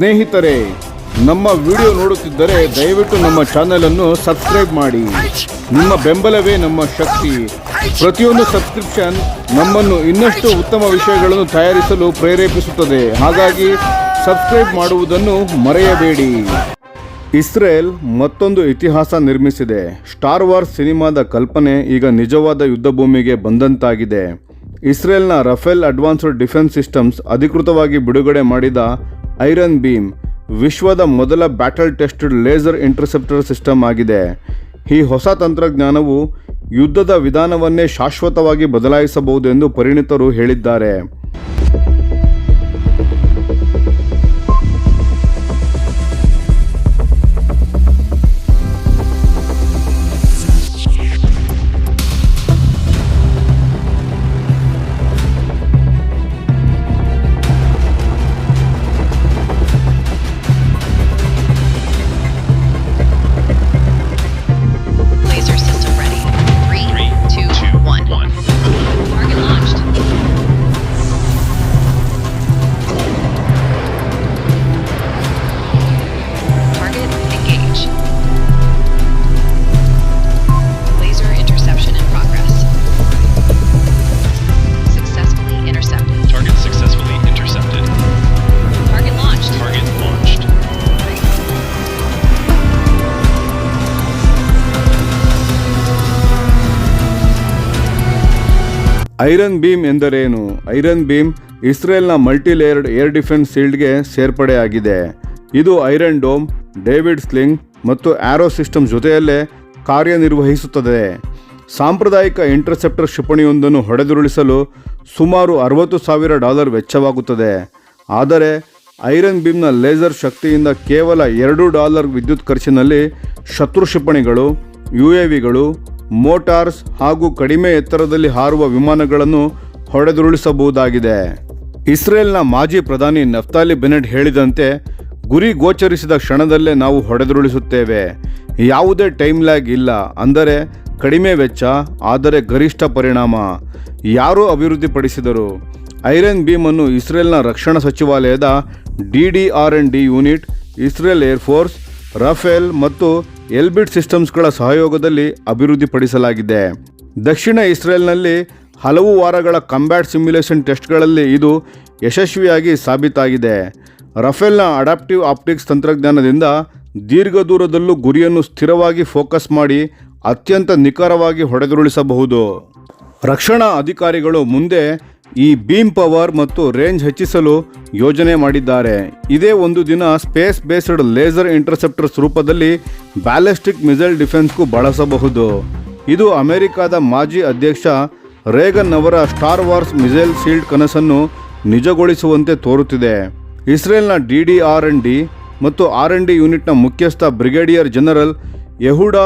ಸ್ನೇಹಿತರೆ, ನಮ್ಮ ವಿಡಿಯೋ ನೋಡುತ್ತಿದ್ದರೆ ದಯವಿಟ್ಟು ನಮ್ಮ ಚಾನೆಲ್ ಅನ್ನು ಸಬ್ಸ್ಕ್ರೈಬ್ ಮಾಡಿ. ನಿಮ್ಮ ಬೆಂಬಲವೇ ನಮ್ಮ ಶಕ್ತಿ. ಪ್ರತಿಯೊಂದು ಸಬ್ಸ್ಕ್ರಿಪ್ಷನ್ ನಮ್ಮನ್ನು ಇನ್ನಷ್ಟು ಉತ್ತಮ ವಿಷಯಗಳನ್ನು ತಯಾರಿಸಲು ಪ್ರೇರೇಪಿಸುತ್ತದೆ. ಹಾಗಾಗಿ ಸಬ್ಸ್ಕ್ರೈಬ್ ಮಾಡುವುದನ್ನು ಮರೆಯಬೇಡಿ. ಇಸ್ರೇಲ್ ಮತ್ತೊಂದು ಇತಿಹಾಸ ನಿರ್ಮಿಸಿದೆ. ಸ್ಟಾರ್ ವಾರ್ಸ್ ಸಿನಿಮಾದ ಕಲ್ಪನೆ ಈಗ ನಿಜವಾದ ಯುದ್ಧ ಭೂಮಿಗೆ ಬಂದಂತಾಗಿದೆ. ಇಸ್ರೇಲ್ನ ರಫೇಲ್ ಅಡ್ವಾನ್ಸ್ಡ್ ಡಿಫೆನ್ಸ್ ಸಿಸ್ಟಮ್ಸ್ ಅಧಿಕೃತವಾಗಿ ಬಿಡುಗಡೆ ಮಾಡಿದ ಐರನ್ ಬೀಮ್ ವಿಶ್ವದ ಮೊದಲ battle tested laser interceptor system ಆಗಿದೆ. ಈ ಹೊಸ ತಂತ್ರಜ್ಞಾನವು ಯುದ್ಧದ ವಿಧಾನವನ್ನೇ ಶಾಶ್ವತವಾಗಿ ಬದಲಾಯಿಸಬಹುದು ಎಂದು ಪರಿಣಿತರು ಹೇಳಿದ್ದಾರೆ. ಐರನ್ ಬೀಮ್ ಎಂದರೇನು? ಐರನ್ ಬೀಮ್ ಇಸ್ರೇಲ್ನ ಮಲ್ಟಿಲೇಯರ್ಡ್ ಏರ್ ಡಿಫೆನ್ಸ್ ಶೀಲ್ಡ್ಗೆ ಸೇರ್ಪಡೆಯಾಗಿದೆ. ಇದು ಐರನ್ ಡೋಮ್, ಡೇವಿಡ್ ಸ್ಲಿಂಗ್ ಮತ್ತು ಆರೋ ಸಿಸ್ಟಮ್ ಜೊತೆಯಲ್ಲೇ ಕಾರ್ಯನಿರ್ವಹಿಸುತ್ತದೆ. ಸಾಂಪ್ರದಾಯಿಕ ಇಂಟರ್ಸೆಪ್ಟರ್ ಕ್ಷಿಪಣಿಯೊಂದನ್ನು ಹೊಡೆದುರುಳಿಸಲು ಸುಮಾರು ಅರವತ್ತು ಸಾವಿರ ಡಾಲರ್ ವೆಚ್ಚವಾಗುತ್ತದೆ. ಆದರೆ, ಐರನ್ ಬೀಮ್ನ ಲೇಸರ್ ಶಕ್ತಿಯಿಂದ ಕೇವಲ ಎರಡು ಡಾಲರ್ ವಿದ್ಯುತ್ ಖರ್ಚಿನಲ್ಲಿ ಶತ್ರು ಕ್ಷಿಪಣಿಗಳು, ಯು ಎ ವಿಗಳು ಮೋಟಾರ್ಸ್ ಹಾಗೂ ಕಡಿಮೆ ಎತ್ತರದಲ್ಲಿ ಹಾರುವ ವಿಮಾನಗಳನ್ನು ಹೊಡೆದುರುಳಿಸಬಹುದಾಗಿದೆ. ಇಸ್ರೇಲ್ನ ಮಾಜಿ ಪ್ರಧಾನಿ ನಫ್ತಾಲಿ ಬೆನೆಟ್ ಹೇಳಿದಂತೆ, ಗುರಿ ಗೋಚರಿಸಿದ ಕ್ಷಣದಲ್ಲೇ ನಾವು ಹೊಡೆದುರುಳಿಸುತ್ತೇವೆ. ಯಾವುದೇ ಟೈಮ್ ಲ್ಯಾಗ್ ಇಲ್ಲ. ಅಂದರೆ ಕಡಿಮೆ ವೆಚ್ಚ, ಆದರೆ ಗರಿಷ್ಠ ಪರಿಣಾಮ. ಯಾರು ಅಭಿವೃದ್ಧಿಪಡಿಸಿದರು? ಐರನ್ ಬೀಮ್ ಅನ್ನು ಇಸ್ರೇಲ್ನ ರಕ್ಷಣಾ ಸಚಿವಾಲಯದ D D R N D unit, Israel air force Rafael ಮತ್ತು ಎಲ್ಬಿಟ್ ಸಿಸ್ಟಮ್ಸ್ಗಳ ಸಹಯೋಗದಲ್ಲಿ ಅಭಿವೃದ್ಧಿಪಡಿಸಲಾಗಿದೆ. ದಕ್ಷಿಣ ಇಸ್ರೇಲ್ನಲ್ಲಿ ಹಲವು ವಾರಗಳ ಕಂಬ್ಯಾಟ್ ಸಿಮ್ಯುಲೇಷನ್ ಟೆಸ್ಟ್ಗಳಲ್ಲಿ ಇದು ಯಶಸ್ವಿಯಾಗಿ ಸಾಬೀತಾಗಿದೆ. ರಫೇಲ್ನ ಅಡಾಪ್ಟಿವ್ ಆಪ್ಟಿಕ್ಸ್ ತಂತ್ರಜ್ಞಾನದಿಂದ ದೀರ್ಘ ದೂರದಲ್ಲೂ ಗುರಿಯನ್ನು ಸ್ಥಿರವಾಗಿ ಫೋಕಸ್ ಮಾಡಿ ಅತ್ಯಂತ ನಿಖರವಾಗಿ ಹೊಡೆದುರುಳಿಸಬಹುದು. ರಕ್ಷಣಾ ಅಧಿಕಾರಿಗಳು ಮುಂದೆ ಈ ಬೀಮ್ ಪವರ್ ಮತ್ತು ರೇಂಜ್ ಹೆಚ್ಚಿಸಲು ಯೋಜನೆ ಮಾಡಿದ್ದಾರೆ. ಇದೇ ಒಂದು ದಿನ ಸ್ಪೇಸ್ ಬೇಸ್ಡ್ ಲೇಸರ್ ಇಂಟರ್ಸೆಪ್ಟರ್ಸ್ ರೂಪದಲ್ಲಿ ಬ್ಯಾಲಿಸ್ಟಿಕ್ ಮಿಸೈಲ್ ಡಿಫೆನ್ಸ್ಗೂ ಬಳಸಬಹುದು. ಇದು ಅಮೆರಿಕಾದ ಮಾಜಿ ಅಧ್ಯಕ್ಷ ರೇಗನ್ ಅವರ ಸ್ಟಾರ್ ವಾರ್ಸ್ ಮಿಸೈಲ್ ಶೀಲ್ಡ್ ಕನಸನ್ನು ನಿಜಗೊಳಿಸುವಂತೆ ತೋರುತ್ತಿದೆ. ಇಸ್ರೇಲ್ನ D D R N D ಮತ್ತು ಆರ್ ಎನ್ ಡಿ ಯೂನಿಟ್ನ ಮುಖ್ಯಸ್ಥ ಬ್ರಿಗೇಡಿಯರ್ ಜನರಲ್ ಯಹುಡಾ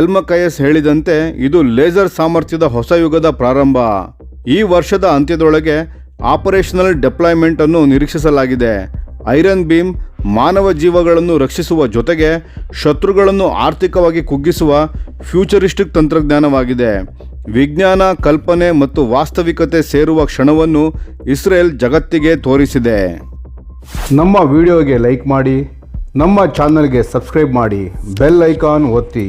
ಎಲ್ಮಕಯಸ್ ಹೇಳಿದಂತೆ ಇದು ಲೇಸರ್ ಸಾಮರ್ಥ್ಯದ ಹೊಸ ಯುಗದ ಪ್ರಾರಂಭ. ಈ ವರ್ಷದ ಅಂತ್ಯದೊಳಗೆ ಆಪರೇಷನಲ್ ಡೆಪ್ಲಾಯ್ಮೆಂಟ್ ಅನ್ನು ನಿರೀಕ್ಷಿಸಲಾಗಿದೆ. ಐರನ್ ಬೀಮ್ ಮಾನವ ಜೀವಗಳನ್ನು ರಕ್ಷಿಸುವ ಜೊತೆಗೆ ಶತ್ರುಗಳನ್ನು ಆರ್ಥಿಕವಾಗಿ ಕುಗ್ಗಿಸುವ ಫ್ಯೂಚರಿಸ್ಟಿಕ್ ತಂತ್ರಜ್ಞಾನವಾಗಿದೆ. ವಿಜ್ಞಾನ, ಕಲ್ಪನೆ ಮತ್ತು ವಾಸ್ತವಿಕತೆ ಸೇರುವ ಕ್ಷಣವನ್ನು ಇಸ್ರೇಲ್ ಜಗತ್ತಿಗೆ ತೋರಿಸಿದೆ. ನಮ್ಮ ವಿಡಿಯೋಗೆ ಲೈಕ್ ಮಾಡಿ, ನಮ್ಮ ಚಾನಲ್ಗೆ ಸಬ್ಸ್ಕ್ರೈಬ್ ಮಾಡಿ, ಬೆಲ್ ಐಕಾನ್ ಒತ್ತಿ.